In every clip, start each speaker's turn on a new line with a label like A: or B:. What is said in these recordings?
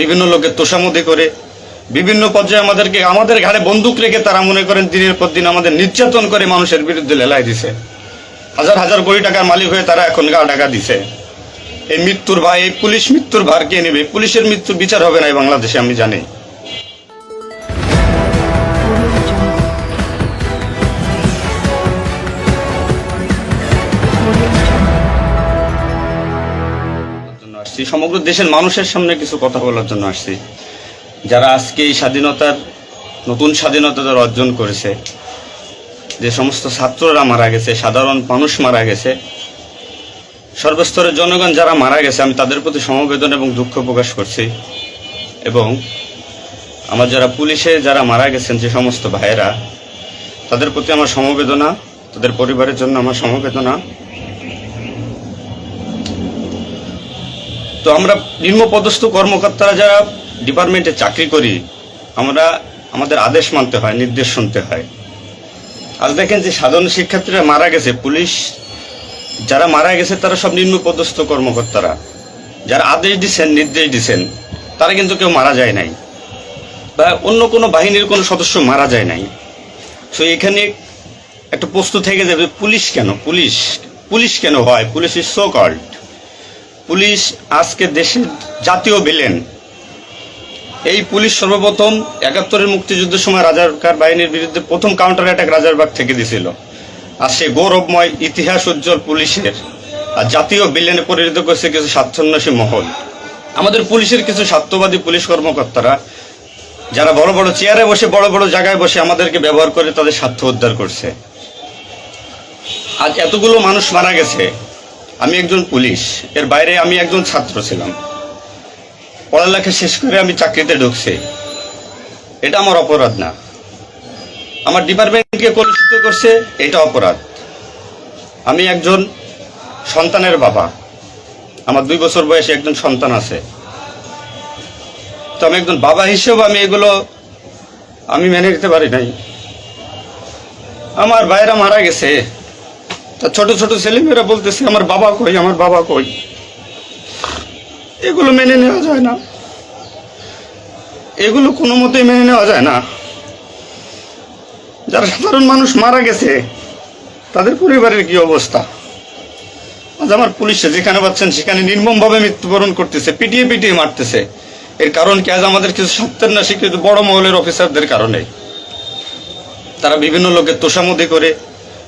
A: বিভিন্ন লোকের তোষামুদি করে, বিভিন্ন পর্যায়ে আমাদেরকে, আমাদের ঘাড়ে বন্দুক রেখে তারা মনে করেন দিনের পর দিন আমাদের নির্যাতন করে মানুষের বিরুদ্ধে লেলাই দিছে। হাজার হাজার কোটি টাকার মালিক হয়ে তারা এখন গা টাকা দিছে। এই মৃত্যুর ভাই, এই পুলিশ মৃত্যুর ভার কে নেবে? পুলিশের মৃত্যুর বিচার হবে না এই বাংলাদেশে, আমি জানি। আসছি। সমগ্র দেশের মানুষের সামনে কিছু কথা বলার জন্য আসছি। যারা আজকে এই স্বাধীনতার, নতুন স্বাধীনতা যারা অর্জন করেছে, যে সমস্ত ছাত্ররা মারা গেছে, সাধারণ মানুষ মারা গেছে, সর্বস্তরের জনগণ যারা মারা গেছে, আমি তাদের প্রতি সমবেদনা এবং দুঃখ প্রকাশ করছি। এবং আমার যারা পুলিশে যারা মারা গেছেন, যে সমস্ত ভাইয়েরা, তাদের প্রতি আমার সমবেদনা, তাদের পরিবারের জন্য আমার সমবেদনা তো আমরা নিম্নপদস্থ কর্মকর্তারা যারা ডিপার্টমেন্টে চাকরি করি, আমরা আমাদের আদেশ মানতে হয়, নির্দেশ শুনতে হয়। আজ দেখেন যে সাধারণ শিক্ষার্থীরা মারা গেছে, পুলিশ যারা মারা গেছে তারা সব নিম্নপদস্থ কর্মকর্তারা। যারা আদেশ দিচ্ছেন নির্দেশ দিচ্ছেন তারা কিন্তু কেউ মারা যায় নাই। বা অন্য কোনো বাহিনীর কোনো সদস্য মারা যায় নাই। তো এখানে একটা প্রশ্ন থেকে যাবে, পুলিশ কেন? পুলিশ পুলিশ কেন হয়? Police is so called police আজকে দেশের জাতীয় বিলেন এই পুলিশ সর্বপ্রথম একাত্তরের মুক্তিযুদ্ধের সময় রাজারকার বাহিনীর বিরুদ্ধে প্রথম কাউন্টার অ্যাটাক রাজারবাগ থেকে দিছিল। আর সে গৌরবময় ইতিহাস উজ্জ্বল পুলিশের, আর জাতীয় বিলেনে পরিণত করছে কিছু স্বার্থন্বেষী মহল। আমাদের পুলিশের কিছু স্বার্থবাদী পুলিশ কর্মকর্তারা, যারা বড় বড় চেয়ারে বসে, বড় বড় জায়গায় বসে আমাদেরকে ব্যবহার করে তাদের স্বার্থ উদ্ধার করছে। আজ এতগুলো মানুষ মারা গেছে আমি একজন পুলিশ। এর বাইরে আমি একজন ছাত্র ছিলাম। পড়ালেখা শেষ করে আমি চাকরিতে ঢুকছি। এটা আমার অপরাধ না। আমার ডিপার্টমেন্টকে কলুষিত করছে, এটা অপরাধ। আমি একজন সন্তানের বাবা। আমার দুই বছর বয়সে একজন সন্তান আছে। তো আমি একজন বাবা হিসেবে আমি এগুলো আমি মেনে নিতে পারি নাই। আমার ভাইরা মারা গেছে। তা ছোট ছোট ছেলেমেয়েরা বলতেছে, আমার বাবা কই, আমার বাবা কই? এগুলো মেনে নেওয়া যায় না। এগুলো কোনো মতেই মেনে নেওয়া যায় না। যারা সাধারণ মানুষ মারা গেছে, তাদের পরিবারের কি অবস্থা? আজ আমার পুলিশে যেখানে পাচ্ছেন, সেখানে নির্মমভাবে মৃত্যুবরণ করতেছে, পিটিয়ে পিটিয়ে মারতেছে। এর কারণ কি, আজ আমাদের কিছু সত্যের না স্বীকৃত বড় মহলের অফিসারদের কারণে। তারা বিভিন্ন লোকের তোষামতি করে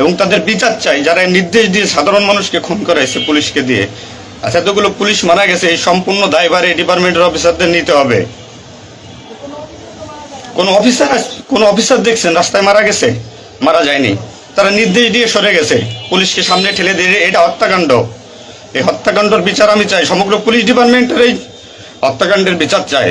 A: এবং তাদের বিচার চাই, যারা নির্দেশ দিয়ে সাধারণ মানুষকে খুন করাইছে পুলিশকে দিয়ে। আচ্ছা এতগুলো পুলিশ মারা গেছে, এই সম্পূর্ণ দায়ভার এই ডিপার্টমেন্টের অফিসারদের নিতে হবে। কোন অফিসার কোন অফিসার দেখছেন, রাস্তায় মারা গেছে? মারা যায়নি। তারা নির্দেশ দিয়ে সরে গেছে, পুলিশকে সামনে ঠেলে দিয়ে, এটা হত্যাকাণ্ড। এই হত্যাকাণ্ডের বিচার আমি চাই, সমগ্র পুলিশ ডিপার্টমেন্টের এই হত্যাকাণ্ডের বিচার চাই।